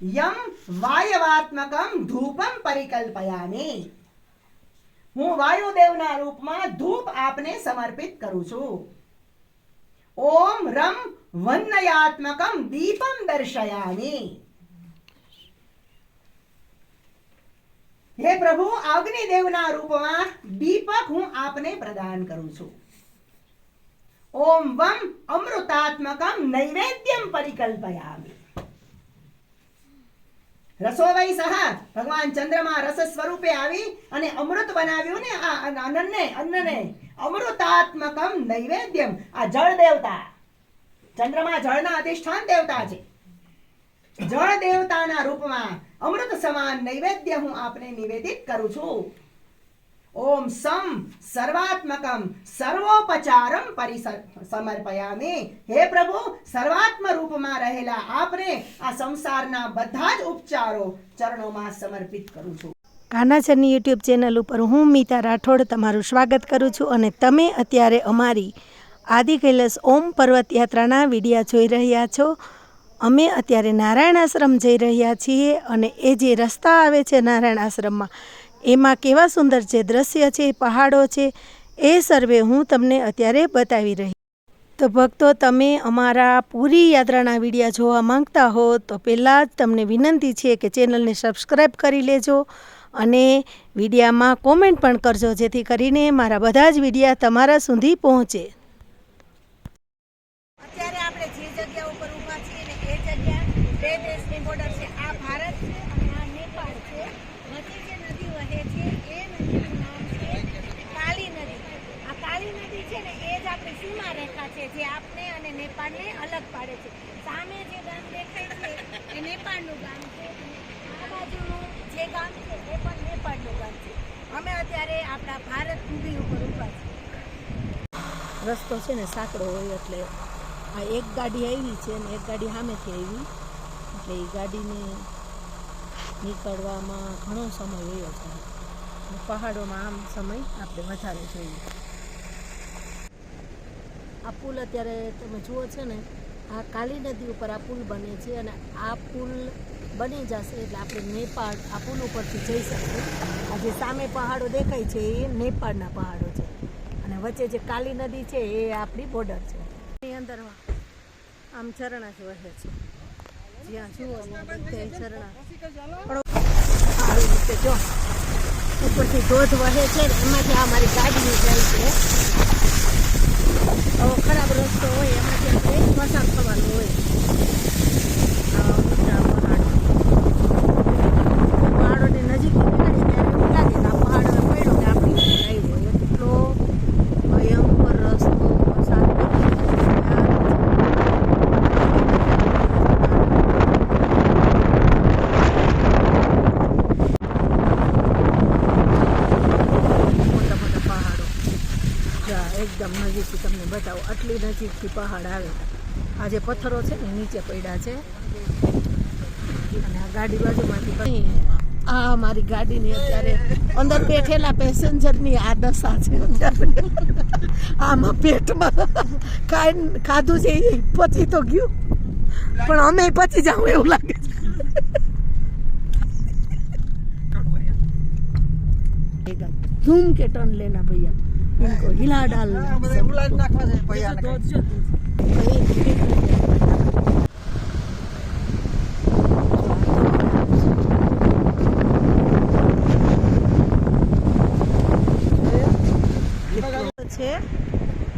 યમ વાયવાત્મકમ ધૂપમ પરિકલ્પયામિ હું વાયુદેવના રૂપમાં ધૂપ આપને સમર્પિત કરું છું. ઓમ રમ વન્નયાત્મકમ દીપમ દર્શયામિ। હે પ્રભુ, અગ્નિદેવના રૂપમાં દીપક હું આપને પ્રદાન કરું છું. ઓમ વમ અમૃતાત્મકમ નૈવેદ્યમ પરિકલ્પયામિ। રસોવઈ સહા. ભગવાન ચંદ્રમાં રસ સ્વરૂપે આવી અને અમૃત બનાવ્યું ને આ અન્નને અન્નને. અમૃતાત્મકમ નૈવેદ્યમ. આ જળ દેવતા. ચંદ્રમા જળના અધિષ્ઠાન દેવતા છે. જળ દેવતાના રૂપમાં અમૃત સમાન નૈવેદ્ય હું આપને નિવેદિત કરું છું. ઓમ સમ સર્વાત્મકમ સર્વોપચારમ પરિસમર્પયામિ હે પ્રભુ સર્વાત્મ રૂપમાં રહેલા આપને આ સંસારના બધા જ ઉપચારો ચરણોમાં સમર્પિત કરું છું કાનાચરની યુટ્યુબ ચેનલ ઉપર હું મીતા રાઠોડ તમારું સ્વાગત કરું છું અને તમે અત્યારે અમારી આદિ કૈલાસ ઓમ પર્વત યાત્રાના વિડીયા જોઈ રહ્યા છો. અમે અત્યારે નારાયણ આશ્રમ જઈ રહ્યા છીએ અને એ જે રસ્તા આવે છે નારાયણ આશ્રમમાં એમાં કેવા સુંદર જે દ્રશ્ય છે, પહાડો છે, એ સર્વે હું તમને અત્યારે બતાવી રહી તો ભક્તો, તમે અમારા પૂરી યાત્રાના વિડીયા જોવા માંગતા હો તો પહેલાં જ તમને વિનંતી છે કે ચેનલને સબસ્ક્રાઈબ કરી લેજો અને વિડીયામાં કોમેન્ટ પણ કરજો જેથી કરીને મારા બધા જ વિડીયા તમારા સુધી પહોંચે અત્યારે આપણે જે જગ્યા ઉપર ઊભા છીએ ને એ જગ્યા બે દેશની બોર્ડર છે આ ભારત છે અને આ નેપાળ છે વચ્ચે જે નદી વહે છે એ નદીનું નામ છે કાલી નદી આ કાલી નદી છે ને એ જ આપણી સીમા રેખા છે જે આપને અને અલગ પાડે છે. સામે જે ગામ દેખાય છે, એ નેપાળનું ગામ છે. આ બાજુનું જે ગામ છે, એ પણ નેપાળનું ગામ છે. અમે અત્યારે આપણા ભારત ભૂમિ ઉપર ઊભા છીએ. રસ્તો છે ને સાંકડો હોય એટલે આ એક ગાડી આવી છે ને એક ગાડી સામેથી આવી. એટલે એ ગાડીને નીકળવામાં ઘણો સમય રહ્યો છે. પહાડોમાં આમ સમય આપણે વધારે જોઈએ. આ પુલ અત્યારે તમે જુઓ છો ને આ કાલી નદી ઉપર આ પુલ બને છે અને આ પુલ બની જશે એટલે આપણે નેપાળ આ પુલ ઉપરથી જઈ શકીએ. આ જે સામે પહાડો દેખાય છે એ નેપાળના પહાડો છે. અને વચ્ચે જે કાલી નદી છે એ આપણી બોર્ડર છે. એની અંદર આમ ઝરણા જ વહે છે. જ્યાં જુઓ ત્યાં બધે ઝરણા. આવી રીતે જો ઉપરથી ધોધ વહે છે એમાંથી આ મારી ગાડી જાય છે. મોટા પહાડો. જા એકદમ નજીકથી તમને બતાવો. આટલી નજીકથી પહાડ આવે. આ જે પથ્થરો છે ને નીચે પડ્યા છે. અને આ ગાડી બાજુમાંથી આ મારી ગાડીની અત્યારે અંદર બેઠેલા પેસેન્જરની આ દશા છે આમાં પેટમાં ખાઈ ખાધું છે એ પચી તો ગયું. પણ અમે પચી જાઉં એવું લાગે ધૂમ કે ટન લેના ભૈયા. ઇનકો હિલા નાખવા છે ભૈયા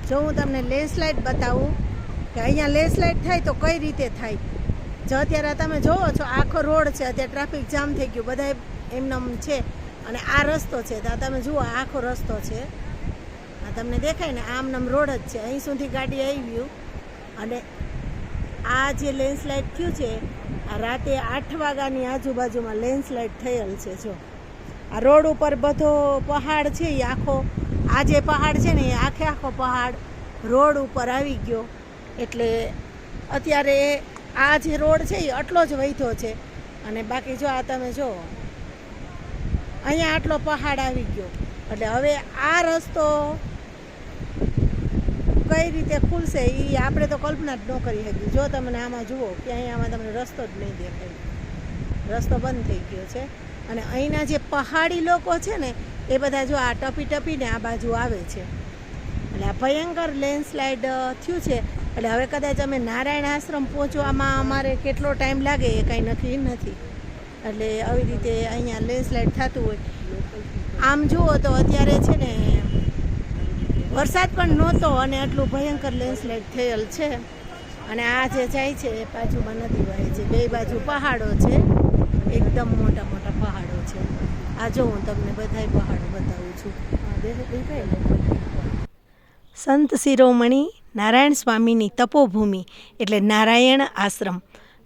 જો હું તમને લેન્ડસ્લાઇડ બતાવું કે અહીંયા લેન્ડસ્લાઇડ થાય તો કઈ રીતે થાય? જો અત્યારે તમે જોવો છો, આખો રોડ છે, અત્યારે ટ્રાફિક જામ થઈ ગયું બધા એમનેમ છે. અને આ રસ્તો છે, તો તમે જુઓ આખો રસ્તો છે. આ તમને દેખાય ને આમ નામ રોડ જ છે. અહીં સુધી ગાડી આવ્યું અને આ જે લેન્ડસ્લાઇડ થયું છે, આ રાતે આઠ વાગ્યાની આજુબાજુમાં લેન્ડસ્લાઇડ થયેલ છે, જો. આ રોડ ઉપર બધો પહાડ છે એ આખો, આ જે પહાડ છે ને એ આખે આખો પહાડ રોડ ઉપર આવી ગયો. એટલે અત્યારે આ જે રોડ છે એ આટલો જ વૈધો છે. અને બાકી જો આ તમે જો, અહીંયા આટલો પહાડ આવી ગયો. એટલે હવે આ રસ્તો કઈ રીતે ખુલશે એ આપણે તો કલ્પના જ ન કરી શકીએ. જો તમને આમાં જુઓ કે અહીંયા આમાં તમને રસ્તો જ નહીં દેખાય. રસ્તો બંધ થઈ ગયો છે. અને અહીંના જે પહાડી લોકો છે ને, એ બધા જો આ ટપી ટપીને આ બાજુ આવે છે. એટલે આ ભયંકર લેન્ડસ્લાઇડ થયું છે. એટલે હવે કદાચ અમે નારાયણ આશ્રમ પહોંચવામાં અમારે કેટલો ટાઈમ લાગે એ કાંઈ નક્કી નથી. એટલે આવી રીતે અહીંયા લેન્ડસ્લાઇડ થતું હોય. આમ જુઓ તો અત્યારે છે ને વરસાદ પણ નહોતો અને આટલું ભયંકર લેન્ડસ્લાઇડ થયેલ છે. અને આ જે જાય છે, એ બાજુમાં નદી વહે છે. બે બાજુ પહાડો છે. એકદમ મોટા મોટા પહાડો છે. આ જો હું તમને બધાય પહાડો બતાવું છું. સંત શિરોમણી નારાયણ સ્વામીની તપોભૂમિ એટલે નારાયણ આશ્રમ.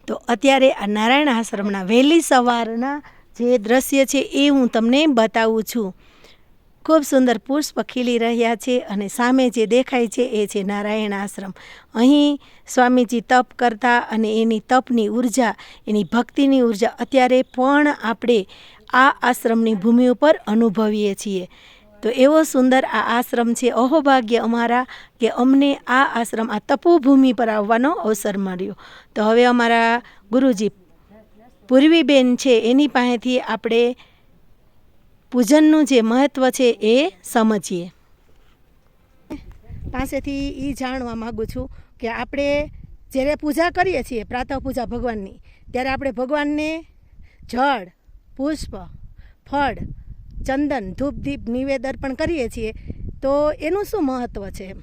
તો અત્યારે આ નારાયણ આશ્રમના વહેલી સવારના જે દ્રશ્ય છે, એ હું તમને બતાવું છું. ખૂબ સુંદર પુષ્પ ખીલી રહ્યા છે અને સામે જે દેખાય છે એ છે નારાયણ આશ્રમ. અહીં સ્વામીજી તપ કરતા અને એની તપની ઊર્જા, એની ભક્તિની ઊર્જા અત્યારે પણ આપણે આ આશ્રમની ભૂમિ ઉપર અનુભવીએ છીએ. તો એવો સુંદર આ આશ્રમ છે. અહોભાગ્ય અમારા કે અમને આ આશ્રમ, આ તપોભૂમિ પર આવવાનો અવસર મળ્યો. તો હવે અમારા ગુરુજી પૂર્વીબેન છે, એની પાસેથી આપણે પૂજનનું જે મહત્ત્વ છે એ સમજીએ. પાસેથી એ જાણવા માગું છું કે આપણે જ્યારે પૂજા કરીએ છીએ પ્રાતઃ પૂજા ભગવાનની ત્યારે આપણે ભગવાનને જળ પુષ્પ ફળ ચંદન ધૂપ દીપ નિવેદ અર્પણ કરીએ છીએ તો એનું શું મહત્ત્વ છે? એમ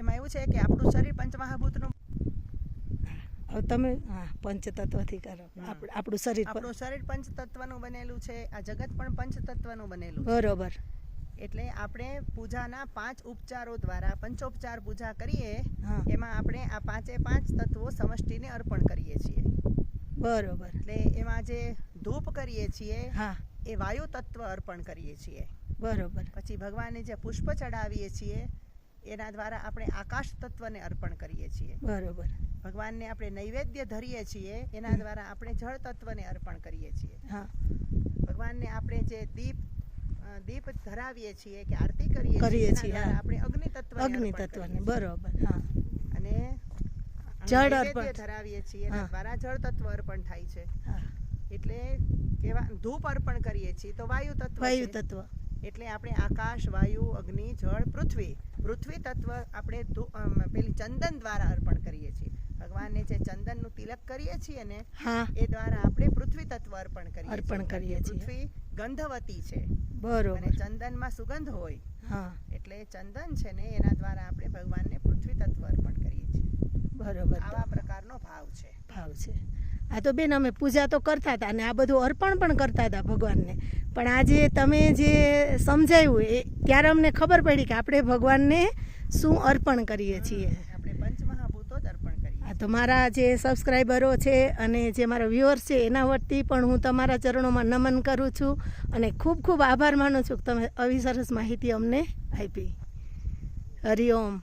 એમાં એવું છે કે આપણું શરીર પંચમહાભૂતનું હવે તમે હા પંચતત્વથી કરો. આપણું શરીર આપણું શરીર પંચતત્વનું બનેલું છે આ જગત પણ પંચતત્વનું બનેલું બરોબર. એટલે આપણે પૂજાના પાંચ ઉપચારો દ્વારા પંચોપચાર પૂજા કરીએ એમાં આપણે આ પાંચે પાંચ તત્વો સમષ્ટિને અર્પણ કરીએ છીએ. બરોબર. એટલે એમાં જે ધૂપ કરીએ છીએ હા. એ વાયુ તત્વ અર્પણ કરીએ છીએ. બરોબર. પછી ભગવાનને જે પુષ્પ ચડાવીએ છીએ એના દ્વારા આપણે આકાશ તત્વને અર્પણ કરીએ છીએ. બરોબર. ભગવાનને આપણે નૈવેદ્ય ધરીએ છીએ એના દ્વારા આપણે જળ તત્વને અર્પણ કરીએ છીએ. હા. ભગવાનને આપણે જે દીપ દીપ ધરાવીએ છીએ કે આરતી કરીએ કરીએ છીએ, આપણે અગ્નિ તત્વ અગ્નિ તત્વને બરોબર હા. અને જળ અર્પણ. ધરાવીએ છીએ એના દ્વારા જળ તત્વ અર્પણ થાય છે. એટલે કેવા ધૂપ અર્પણ કરીએ છીએ તો વાયુ તત્વ વાયુ તત્વ એટલે આપણે આકાશ વાયુ અગ્નિ જળ પૃથ્વી પૃથ્વી તત્વ આપણે પેલી ચંદન દ્વારા અર્પણ કરીએ છીએ. ભગવાનને જે ચંદનનું તિલક કરીએ છીએ ને એ દ્વારા આપણે પૃથ્વી તત્વ અર્પણ કરીએ અર્પણ કરીએ છીએ. પૃથ્વી ગંધવતી છે. બરોબર. અને ચંદનમાં સુગંધ હોય. હા. એટલે ચંદન છે ને એના દ્વારા આપણે ભગવાનને પૃથ્વી તત્વ અર્પણ કરીએ છીએ. બરોબર. આવા પ્રકારનો ભાવ છે. ભાવ છે. આ તો બેન અમે પૂજા તો કરતા હતા અને આ બધું અર્પણ પણ કરતા હતા ભગવાનને. પણ આજે તમે જે સમજાવ્યું એ ત્યારે અમને ખબર પડી કે આપણે ભગવાનને શું અર્પણ કરીએ છીએ. આપણે પંચમહાભૂતો અર્પણ કરીએ તો મારા જે સબસ્ક્રાઈબરો છે અને જે મારા વ્યુઅર્સ છે એના વતી પણ હું તમારા ચરણોમાં નમન કરું છું અને ખૂબ ખૂબ આભાર માનું છું કે તમે આવી સરસ માહિતી અમને આપી. હરિઓમ